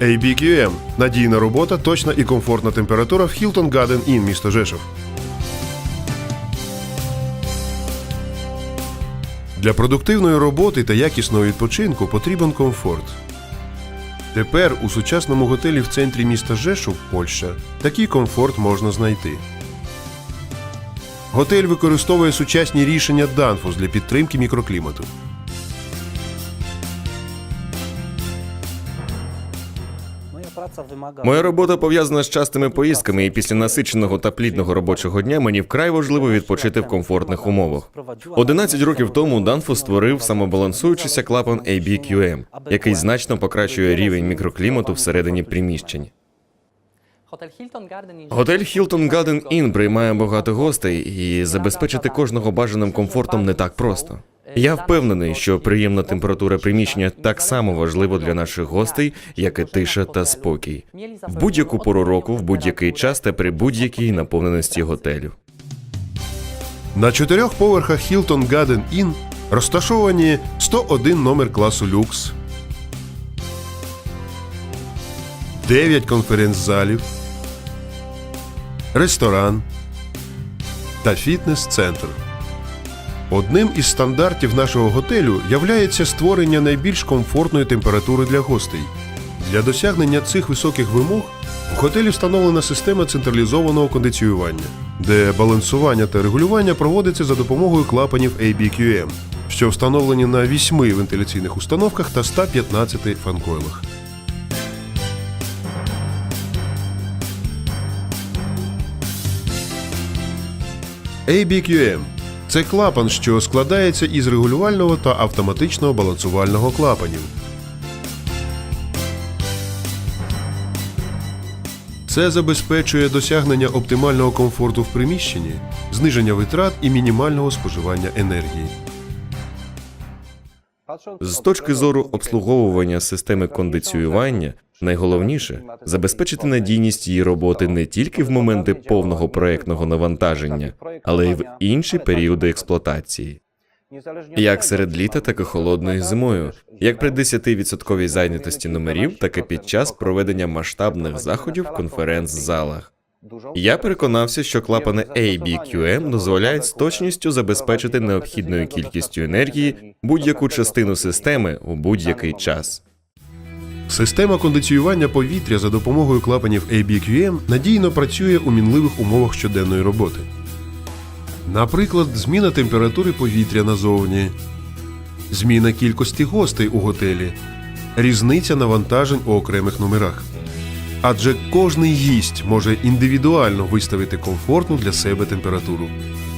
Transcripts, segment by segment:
ABQM – надійна робота, точна і комфортна температура в Hilton Garden Inn, місто Жешов. Для продуктивної роботи та якісного відпочинку потрібен комфорт. Тепер у сучасному готелі в центрі міста Жешов, Польща, такий комфорт можна знайти. Готель використовує сучасні рішення Danfoss для підтримки мікроклімату. Моя робота пов'язана з частими поїздками, і після насиченого та плідного робочого дня мені вкрай важливо відпочити в комфортних умовах. 11 років тому Данфо створив самобалансуючийся клапан ABQM, який значно покращує рівень мікроклімату всередині приміщень. Готель Hilton Garden Inn Готель Hilton Garden Inn приймає багато гостей, і забезпечити кожного бажаним комфортом не так просто. Я впевнений, що приємна температура приміщення так само важлива для наших гостей, як і тиша та спокій. В будь-яку пору року, в будь-який час та при будь-якій наповненості готелю. На чотирьох поверхах Hilton Garden Inn розташовані 101 номер класу люкс, 9 конференц-залів, ресторан та фітнес-центр. Одним із стандартів нашого готелю являється створення найбільш комфортної температури для гостей. Для досягнення цих високих вимог в готелі встановлена система централізованого кондиціювання, де балансування та регулювання проводиться за допомогою клапанів ABQM, що встановлені на 8 вентиляційних установках та 115 фанкойлах. ABQM – це клапан, що складається із регулювального та автоматичного балансувального клапанів. Це забезпечує досягнення оптимального комфорту в приміщенні, зниження витрат і мінімального споживання енергії. З точки зору обслуговування системи кондиціювання, найголовніше забезпечити надійність її роботи не тільки в моменти повного проектного навантаження, але й в інші періоди експлуатації, як серед літа, так і холодною зимою, як при 10% зайнятості номерів, так і під час проведення масштабних заходів в конференц-залах. Я переконався, що клапани ABQM дозволяють з точністю забезпечити необхідною кількістю енергії будь-яку частину системи у будь-який час. Система кондиціювання повітря за допомогою клапанів ABQM надійно працює у мінливих умовах щоденної роботи. Наприклад, зміна температури повітря назовні, зміна кількості гостей у готелі, різниця навантажень у окремих номерах. Адже кожний гість може індивідуально виставити комфортну для себе температуру.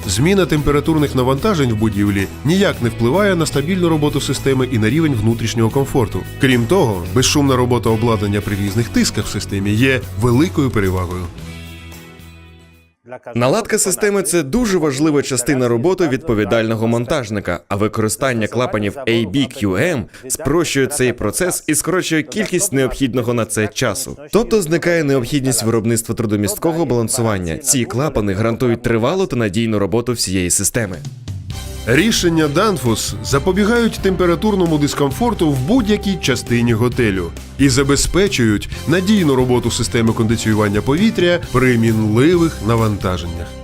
Зміна температурних навантажень в будівлі ніяк не впливає на стабільну роботу системи і на рівень внутрішнього комфорту. Крім того, безшумна робота обладнання при різних тисках в системі є великою перевагою. Наладка системи це дуже важлива частина роботи відповідального монтажника, а використання клапанів ABQM спрощує цей процес і скорочує кількість необхідного на це часу. Тобто зникає необхідність виробництва трудомісткого балансування. Ці клапани гарантують тривалу та надійну роботу всієї системи. Рішення Danfoss запобігають температурному дискомфорту в будь-якій частині готелю і забезпечують надійну роботу системи кондиціювання повітря при мінливих навантаженнях.